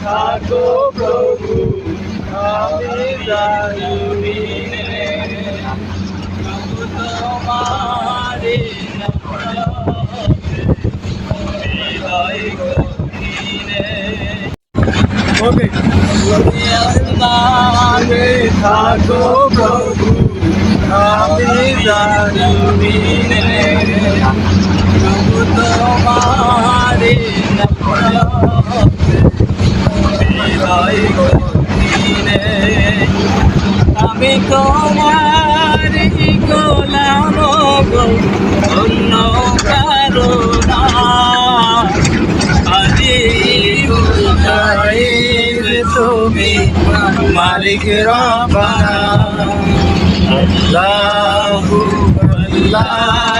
থাকো প্রভু আমি জানি তোমারে থাকো প্রভু আমি জানি আমি তোমার গোলাম অন্য কারও তুমি মালিক আল্লাহু আল্লাহ।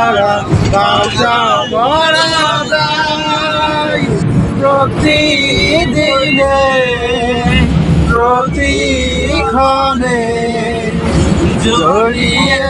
ছাড়া বাঁচা বড় দায় প্রতিদিনে প্রতিক্ষণে জড়িয়ে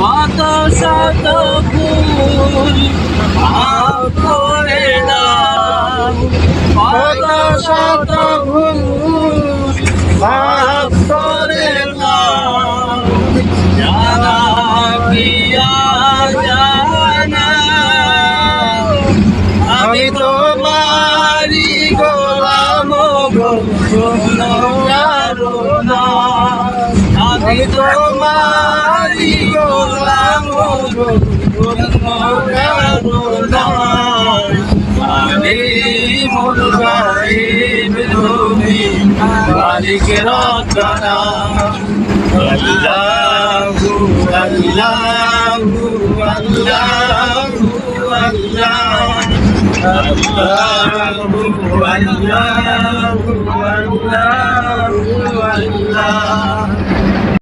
কত শত ফুল করে দাও কত শত ভুল আমি তোমারি গোলাম আমি মন গাইব তুমি মালিক রচনা আল্লাহু আল্লাহু আল্লাহু আল্লাহ আল্লাহু আল্লাহু আল্লাহু আল্লাহ